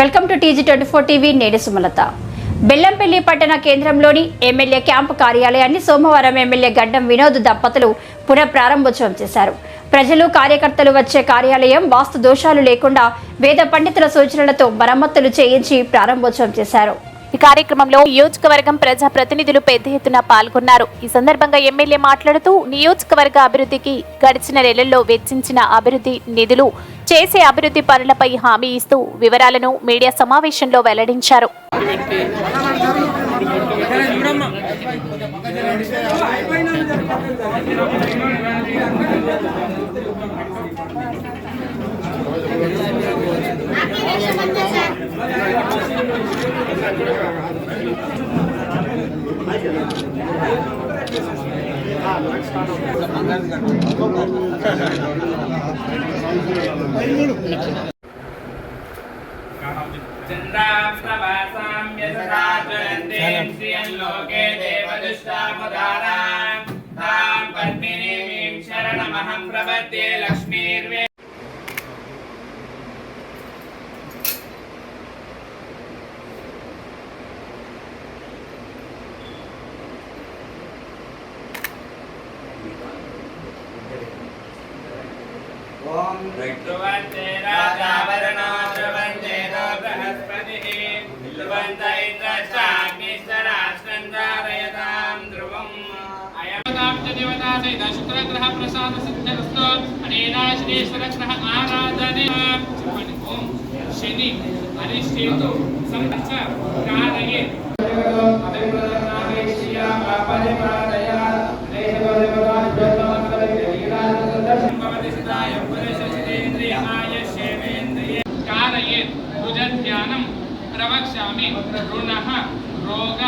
Welcome to TG twenty four TV నేడు సుమలత. బెల్లంపల్లి పట్టణ కేంద్రంలోని ఎమ్మెల్యే క్యాంపు కార్యాలయాన్ని సోమవారం ఎమ్మెల్యే గడ్డం వినోద్ దంపతులు పునఃప్రారంభోత్సవం చేశారు. ప్రజలు కార్యకర్తలు వచ్చే కార్యాలయం వాస్తు దోషాలు లేకుండా వేద పండితుల సూచనలతో మరమ్మతులు చేయించి ప్రారంభోత్సవం చేశారు. ఈ కార్యక్రమంలో నియోజకవర్గం ప్రజా ప్రతినిధులు పెద్ద ఎత్తున పాల్గొన్నారు. ఈ సందర్భంగా ఎమ్మెల్యే మాట్లాడుతూ నియోజకవర్గ అభివృద్ధికి గడిచిన నెలల్లో వెచ్చించిన అభివృద్ధి నిధులు చేసే అభివృద్ధి పనులపై హామీ ఇస్తూ వివరాలను మీడియా సమావేశంలో వెల్లడించారు. చంద్రాప్రవాసామ్యోకే దేవదుష్టాముదారాం. తాం పద్మినీం శరణమహం ప్రపద్యే లక్ష్మీర్వే. ఓం ఋతువంతే రాజావరణో ద్రవంతే బృహస్పతిః ధ్రువంత ఇంద్రశ్చాగ్నిశ్చరాష్ట్రంధారయతాం ధ్రువం దేవతా సహిత శుక్రగ్రహ ప్రసాద సిద్ధిరస్తో అనేన శ్రీశ్వరగ్రహ ఆరాధనే ఓం శని అని చేతు సంపత్స కారయే అదే प्रवक्ष्यामि ऋणः रोग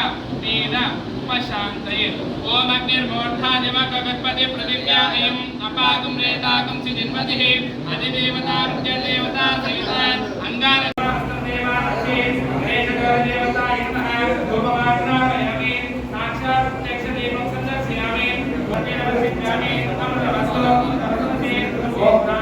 पीड उपशान्तये। ॐ अग्निर्मोर्धादिवकगत्पति प्रतिव्यादयम् अपाकं रेताकं सिजिन्मतिः अधिदेवता प्रत्यदेवता सहितान् अङ्गार Oh,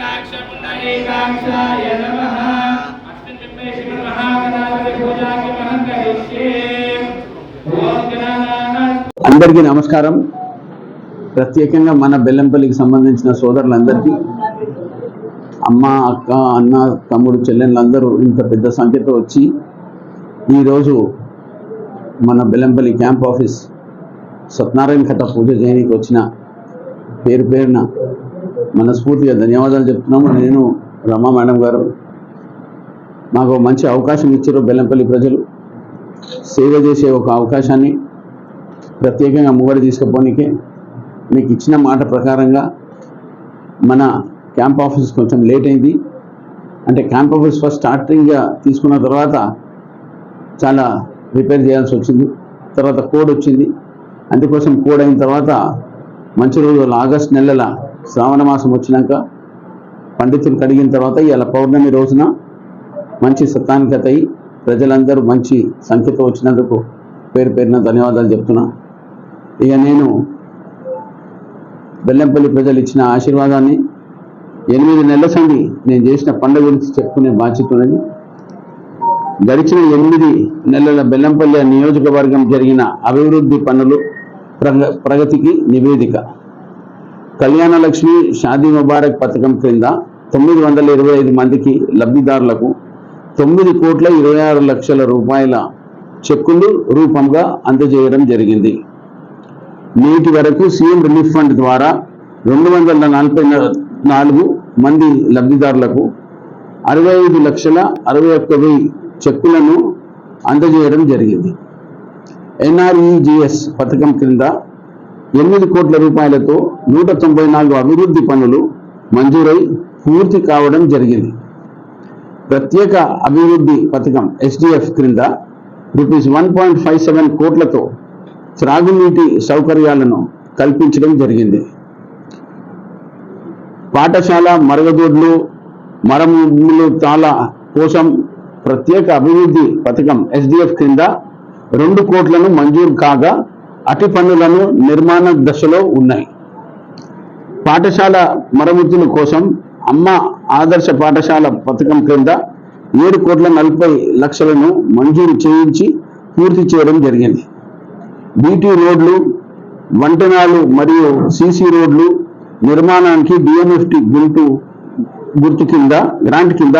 కాక్ష పుండరీకాక్షాయ నమ అస్మిన్ బింబే శ్రీ మహాగణాపతి పూజాకి అందరికీ నమస్కారం. ప్రత్యేకంగా మన బెల్లంపల్లికి సంబంధించిన సోదరులందరికీ అమ్మ అక్క అన్న తమ్ముడు చెల్లెళ్ళందరూ ఇంత పెద్ద సంఖ్యతో వచ్చి ఈరోజు మన బెల్లంపల్లి క్యాంప్ ఆఫీస్ సత్యనారాయణ కథ పూజ చేయడానికి వచ్చిన పేరు పేరున మనస్ఫూర్తిగా ధన్యవాదాలు చెప్తున్నాము. నేను రమా మేడం గారు. మాకు మంచి అవకాశం ఇచ్చారు బెల్లంపల్లి ప్రజలు. సేవ చేసే ఒక అవకాశాన్ని ప్రత్యేకంగా ముంగడి తీసుకుపోనీకే మీకు ఇచ్చిన మాట ప్రకారంగా మన క్యాంప్ ఆఫీస్ కొంచెం లేట్ అయింది. అంటే క్యాంప్ ఆఫీస్ ఫస్ట్ స్టార్టింగ్గా తీసుకున్న తర్వాత చాలా రిపేర్ చేయాల్సి వచ్చింది. తర్వాత కోడ్ వచ్చింది. అందుకోసం కోడ్ అయిన తర్వాత మంచి రోజులు ఆగస్ట్ నెలల శ్రావణ మాసం వచ్చినాక పండితులు కడిగిన తర్వాత ఇవాళ పౌర్ణమి రోజున మంచి సత్తానికత అయి ప్రజలందరూ మంచి సంఖ్యతో వచ్చినందుకు పేరు పేరున ధన్యవాదాలు చెప్తున్నా. ఇక నేను బెల్లంపల్లి ప్రజలు ఇచ్చిన ఆశీర్వాదాన్ని ఎనిమిది నెలల సంది నేను చేసిన పండుగ గురించి చెప్పుకునే బాధ్యత ఉన్నది. గడిచిన ఎనిమిది నెలల బెల్లంపల్లి నియోజకవర్గం జరిగిన అభివృద్ధి పనులు ప్రగ ప్రగతికి నివేదిక. కళ్యాణ లక్ష్మి షాదీ ముబారక్ పథకం క్రింద తొమ్మిది వందల ఇరవై ఐదు మందికి లబ్ధిదారులకు తొమ్మిది కోట్ల ఇరవై ఆరు లక్షల రూపాయల చెక్కులు రూపంగా అందజేయడం జరిగింది. నేటి వరకు సీఎం రిలీఫ్ ఫండ్ ద్వారా రెండు వందల నలభై నాలుగు మంది లబ్ధిదారులకు అరవై ఐదు లక్షల అరవై ఒక్క వెయ్యి చెక్కులను అందజేయడం జరిగింది. ఎన్ఆర్ఈజిఎస్ పథకం క్రింద ఎనిమిది కోట్ల రూపాయలతో నూట తొంభై నాలుగు అభివృద్ధి పనులు మంజూరై పూర్తి కావడం జరిగింది. ప్రత్యేక అభివృద్ధి పథకం ఎస్డిఎఫ్ క్రింద rupees one point five seven కోట్లతో త్రాగునీటి సౌకర్యాలను కల్పించడం జరిగింది. పాఠశాల మరగదొడ్లు మరములు తాళ కోసం ప్రత్యేక అభివృద్ధి పథకం ఎస్డిఎఫ్ క్రింద రెండు కోట్లను మంజూరు కాగా అటి పనులను నిర్మాణ దశలో ఉన్నాయి. పాఠశాల మరమ్మతుల కోసం అమ్మ ఆదర్శ పాఠశాల పథకం క్రింద ఏడు కోట్ల నలభై లక్షలను మంజూరు చేయించి పూర్తి చేయడం జరిగింది. బీటీ రోడ్లు వంటనాలు మరియు సీసీ రోడ్లు నిర్మాణానికి డిఎంఎఫ్టి గుంటు గుర్తు కింద గ్రాంట్ కింద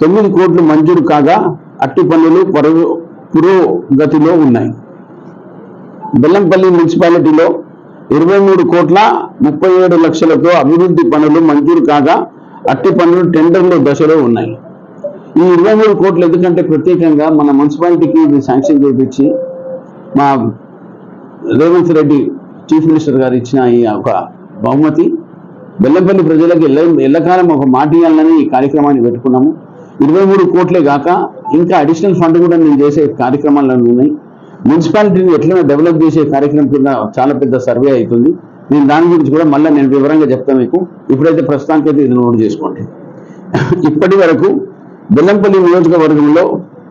తొమ్మిది కోట్లు మంజూరు కాగా అట్టి పనులు పురోగతిలో ఉన్నాయి. బెల్లంపల్లి మున్సిపాలిటీలో ఇరవై మూడు కోట్ల ముప్పై ఏడు లక్షలతో అభివృద్ధి పనులు మంజూరు కాగా అట్టి పనులు టెండర్ల దశలో ఉన్నాయి. ఈ ఇరవై మూడు కోట్లు ఎందుకంటే ప్రత్యేకంగా మన మున్సిపాలిటీకి ఇది శాంక్షన్ చేయించి మా రేవంత్ రెడ్డి చీఫ్ మినిస్టర్ గారు ఇచ్చిన ఈ ఒక బహుమతి బెల్లంపల్లి ప్రజలకు ఎల్ల ఎల్లకాలం ఒక మాట ఇవ్వాలని ఈ కార్యక్రమాన్ని పెట్టుకున్నాము. ఇరవై మూడు కోట్లే కాక ఇంకా అడిషనల్ ఫండ్ కూడా నేను చేసే కార్యక్రమాలు ఉన్నాయి. మున్సిపాలిటీని ఎట్లైనా డెవలప్ చేసే కార్యక్రమం కింద చాలా పెద్ద సర్వే అవుతుంది. నేను దాని గురించి కూడా మళ్ళీ నేను వివరంగా చెప్తాను మీకు. ఇప్పుడైతే ప్రస్తుతానికైతే ఇది నోట్ చేసుకోండి. ఇప్పటి వరకు బెల్లంపల్లి నియోజకవర్గంలో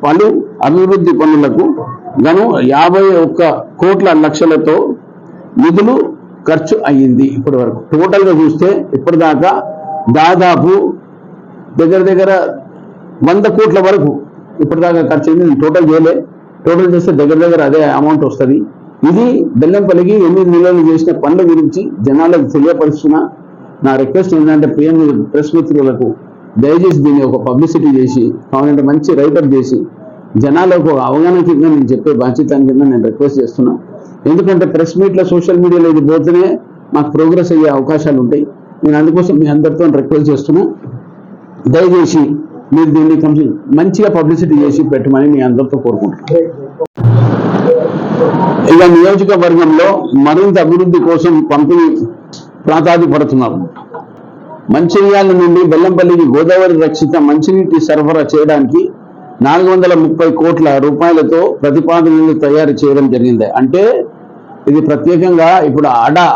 పలు అభివృద్ధి పనులకు గను యాభై ఒక్క కోట్ల లక్షలతో నిధులు ఖర్చు అయ్యింది ఇప్పటి వరకు. టోటల్గా చూస్తే ఇప్పటిదాకా దాదాపు దగ్గర దగ్గర వంద కోట్ల వరకు ఇప్పటిదాకా ఖర్చు అయింది. టోటల్ చేయలే. టోటల్ చేస్తే దగ్గర దగ్గర అదే అమౌంట్ వస్తుంది. ఇది బెల్లంపల్లికి ఎనిమిది నెలలు చేసిన పనుల గురించి జనాలకు తెలియపరుస్తున్న. నా రిక్వెస్ట్ ఏంటంటే పిఎం ప్రెస్ మిత్రులకు దయచేసి దీన్ని ఒక పబ్లిసిటీ చేసి కావాలంటే మంచి రైటప్ చేసి జనాలకు ఒక అవగాహన కింద నేను చెప్పే బాధ్యత కింద నేను రిక్వెస్ట్ చేస్తున్నా. ఎందుకంటే ప్రెస్ మీట్లో సోషల్ మీడియాలో ఇది పోతేనే మాకు ప్రోగ్రెస్ అయ్యే అవకాశాలు ఉంటాయి. నేను అందుకోసం మీ అందరితో రిక్వెస్ట్ చేస్తున్నా. దయచేసి మీరు దీన్ని కొంచెం మంచిగా పబ్లిసిటీ చేసి పెట్టమని మీ అందరితో కోరుకుంటున్నాను. ఇక నియోజకవర్గంలో మరింత అభివృద్ధి కోసం పంపిణీ ప్రాతాధిపడుతున్నారు. మంచిర్యాల నుండి బెల్లంపల్లికి గోదావరి రక్షిత మంచినీటి సరఫరా చేయడానికి నాలుగు వందల ముప్పై కోట్ల రూపాయలతో ప్రతిపాదనలు తయారు చేయడం జరిగింది. అంటే ఇది ప్రత్యేకంగా ఇప్పుడు అడా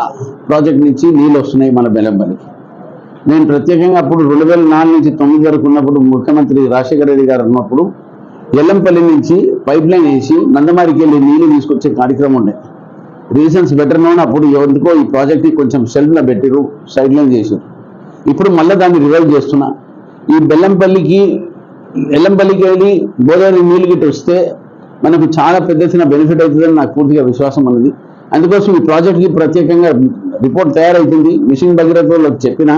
ప్రాజెక్ట్ నుంచి నీళ్ళు వస్తున్నాయి మన బెల్లంపల్లికి. నేను ప్రత్యేకంగా అప్పుడు రెండు వేల నాలుగు నుంచి తొమ్మిది వరకు ఉన్నప్పుడు ముఖ్యమంత్రి రాజశేఖర రెడ్డి గారు ఉన్నప్పుడు ఎల్లంపల్లి నుంచి పైప్ లైన్ వేసి నందమారికి వెళ్ళి నీళ్ళు తీసుకొచ్చే కార్యక్రమం ఉండే. రీజన్స్ బెటర్ నోన్ అప్పుడు ఎందుకో ఈ ప్రాజెక్ట్ కొంచెం సెల్ఫ్లో పెట్టిరు సైడ్ లైన్ చేసారు ఇప్పుడు మళ్ళీ దాన్ని రివైవ్ చేస్తున్నా. ఈ బెల్లంపల్లికి ఎల్లంపల్లికి వెళ్ళి గోదావరి నీళ్ళు గిట్ట వస్తే మనకు చాలా పెద్ద ఎత్తున బెనిఫిట్ అవుతుందని నాకు పూర్తిగా విశ్వాసం ఉన్నది. అందుకోసం ఈ ప్రాజెక్ట్కి ప్రత్యేకంగా రిపోర్ట్ తయారవుతుంది మిషన్ భగీరథ వాళ్ళకి చెప్పిన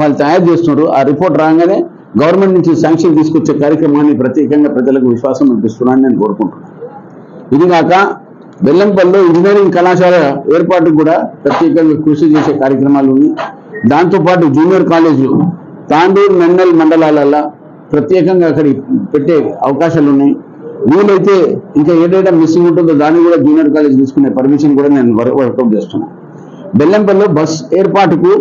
వాళ్ళు తయారు చేస్తున్నారు. ఆ రిపోర్ట్ రాగానే గవర్నమెంట్ నుంచి శాంక్షన్ తీసుకొచ్చే కార్యక్రమాన్ని ప్రత్యేకంగా ప్రజలకు విశ్వాసం అనిపిస్తున్నానని నేను కోరుకుంటున్నాను. ఇది కాక బెల్లంపల్లిలో ఇంజనీరింగ్ కళాశాల ఏర్పాటుకు కూడా ప్రత్యేకంగా కృషి చేసే కార్యక్రమాలు ఉన్నాయి. దాంతోపాటు జూనియర్ కాలేజీలు తాండూరు మెండల్ మండలాలలో ప్రత్యేకంగా అక్కడ పెట్టే అవకాశాలు ఉన్నాయి. వీలైతే ఇంకా ఏదైనా మిస్సింగ్ ఉంటుందో దాన్ని కూడా జూనియర్ కాలేజ్ తీసుకునే పర్మిషన్ కూడా నేను వర్కౌట్ చేస్తున్నాను. బెల్లంపల్లిలో బస్ ఏర్పాటుకు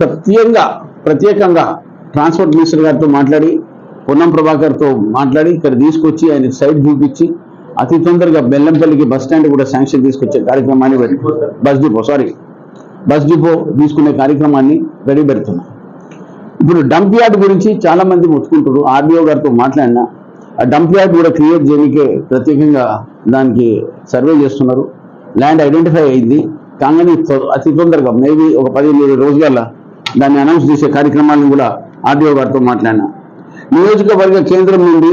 ప్రత్యేకంగా ప్రత్యేకంగా ట్రాన్స్పోర్ట్ మినిస్టర్ గారితో మాట్లాడి పొన్నం ప్రభాకర్తో మాట్లాడి ఇక్కడ తీసుకొచ్చి ఆయన సైట్ చూపించి అతి తొందరగా బెల్లంపల్లికి బస్ స్టాండ్ కూడా శాంక్షన్ తీసుకొచ్చే కార్యక్రమాన్ని bus depot sorry. Bus depot తీసుకునే కార్యక్రమాన్ని రెడీ పెడుతున్నాం. ఇప్పుడు డంప్ యార్డ్ గురించి చాలా మంది ముట్టుకుంటారు ఆర్డీఓ గారితో మాట్లాడినా ఆ డంప్ యార్డ్ కూడా క్రియేట్ చేయడానికి ప్రత్యేకంగా దానికి సర్వే చేస్తున్నారు. ల్యాండ్ ఐడెంటిఫై అయింది. కాగానే త్వ- అతి తొందరగా మేబీ ఒక పదిహేను రోజుల దాన్ని అనౌన్స్ చేసే కార్యక్రమాలను కూడా ఆర్డీఓ గారితో మాట్లాడినా. నియోజకవర్గ కేంద్రం నుండి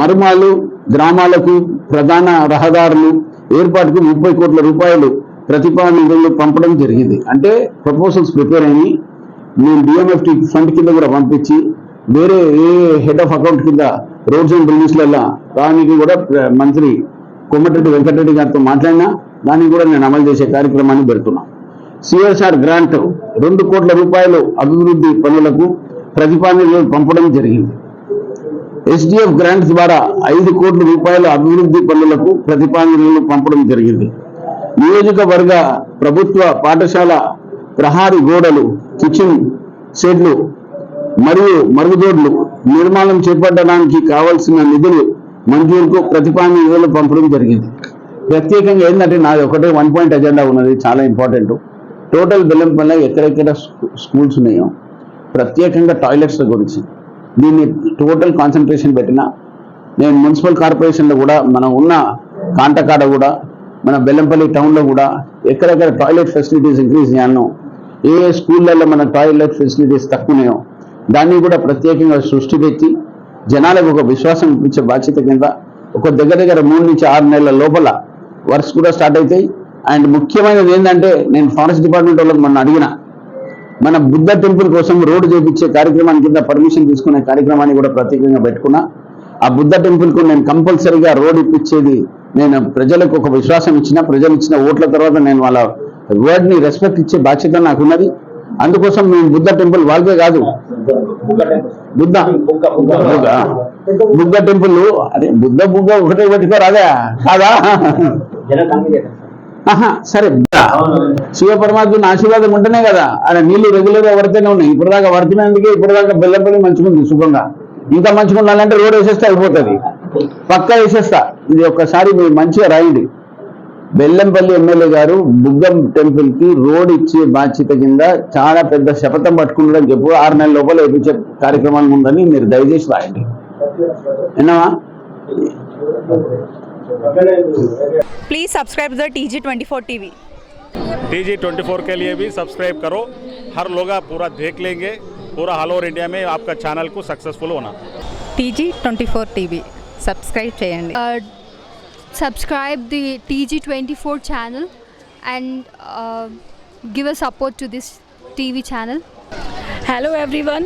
మరుమాలు గ్రామాలకు ప్రధాన రహదారులు ఏర్పాటుకు ముప్పై కోట్ల రూపాయలు ప్రతిపాదనలు పంపడం జరిగింది. అంటే ప్రపోజల్స్ ప్రిపేర్ అయ్యి మేము డిఎంఎఫ్టి ఫండ్ కింద కూడా పంపించి వేరే ఏ హెడ్ ఆఫ్ అకౌంట్ కింద రోడ్స్ అండ్ బిల్డింగ్స్లలో దానికి కూడా మంత్రి కొమ్మటిరెడ్డి వెంకటరెడ్డి గారితో మాట్లాడినా దాన్ని కూడా నేను అమలు చేసే కార్యక్రమాన్ని పెడుతున్నాను సిఎస్ఆర్ గ్రాంట్ రెండు కోట్ల రూపాయలు అభివృద్ధి పనులకు ప్రతిపాదనలు పంపడం జరిగింది. ఎస్డిఎఫ్ గ్రాంట్ ద్వారా ఐదు కోట్ల రూపాయల అభివృద్ధి పనులకు ప్రతిపాదనలు పంపడం జరిగింది. నియోజకవర్గ ప్రభుత్వ పాఠశాల ప్రహారీ గోడలు కిచెన్ షెడ్లు మరియు మరుగుదొడ్లు నిర్మాణం చేపట్టడానికి కావాల్సిన నిధులు మంజూరుకు ప్రతిపాదనలు పంపడం జరిగింది. ప్రత్యేకంగా ఏంటంటే నాది ఒకటే వన్ పాయింట్ ఎజెండా ఉన్నది చాలా ఇంపార్టెంట్ టోటల్ బెల్లంపల్ల ఎక్కడెక్కడ స్కూ- స్కూల్స్ ఉన్నాయో ప్రత్యేకంగా టాయిలెట్స్ గురించి దీన్ని టోటల్ కాన్సన్ట్రేషన్ పెట్టిన నేను మున్సిపల్ కార్పొరేషన్లో కూడా మనం ఉన్న కాంటకాడ కూడా మన బెల్లంపల్లి టౌన్లో కూడా ఎక్కడెక్కడ టాయిలెట్ ఫెసిలిటీస్ ఇంక్రీజ్ చేయాలను ఏ ఏ స్కూళ్ళల్లో మన టాయిలెట్ ఫెసిలిటీస్ తక్కువ ఉన్నాయో దాన్ని కూడా ప్రత్యేకంగా సృష్టి తెచ్చి జనాలకు ఒక విశ్వాసం ఇప్పించే బాధ్యత కింద ఒక దగ్గర దగ్గర మూడు నుంచి ఆరు నెలల లోపల వర్క్స్ కూడా స్టార్ట్ అవుతాయి. అండ్ ముఖ్యమైనది ఏంటంటే నేను ఫారెస్ట్ డిపార్ట్మెంట్ వాళ్ళకి మొన్న అడిగిన మన బుద్ధ టెంపుల్ కోసం రోడ్డు చేపించే కార్యక్రమాన్ని కింద పర్మిషన్ తీసుకునే కార్యక్రమాన్ని కూడా ప్రత్యేకంగా పెట్టుకున్నా. ఆ బుద్ధ టెంపుల్కు నేను కంపల్సరీగా రోడ్ ఇప్పించేది నేను ప్రజలకు ఒక విశ్వాసం ఇచ్చిన ప్రజలు ఇచ్చిన ఓట్ల తర్వాత నేను వాళ్ళ వర్డ్ని రెస్పెక్ట్ ఇచ్చే బాధ్యత నాకున్నది అందుకోసం మేము బుద్ధ టెంపుల్ వాళ్ళకే కాదు. బుద్ధ బుద్ధ టెంపుల్ అదే బుద్ధ బుద్ధ ఒకటే పెట్టుకోరాదా కాదా? ఆహా, సరే. శివ పరమాత్మ ఆశీర్వాదం ఉంటేనే కదా. ఆయన నీళ్ళు రెగ్యులర్గా పడితేనే ఉన్నాయి. ఇప్పుడు దాకా పడుతున్నందుకే ఇప్పుడు దాకా బెల్లంపల్లి మంచిగా ఉంది సుఖంగా ఇంకా మంచిగా ఉండాలంటే రోడ్ వేసేస్తే అయిపోతుంది. పక్కా వేసేస్తా. ఇది ఒక్కసారి మీరు మంచిగా రాయండి. బెల్లంపల్లి ఎమ్మెల్యే గారు బుగ్గం టెంపుల్కి రోడ్ ఇచ్చే బాధ్యత కింద చాలా పెద్ద శపథం పట్టుకున్నాడని చెప్పు. ఆరు నెలల లోపల వేయించే కార్యక్రమాలు ఉందని మీరు దయచేసి రాయండి. విన్నావా? Please subscribe to the TG24 TV. T G twenty four के लिए भी सब्सक्राइब करो हर लोग आप पूरा देख लेंगे पूरा ऑल ओवर इंडिया में आपका चैनल को सक्सेसफुल होना TG24 TV. Subscribe చేయండి uh, subscribe the TG24 channel and uh, give a support to this TV channel. Hello everyone,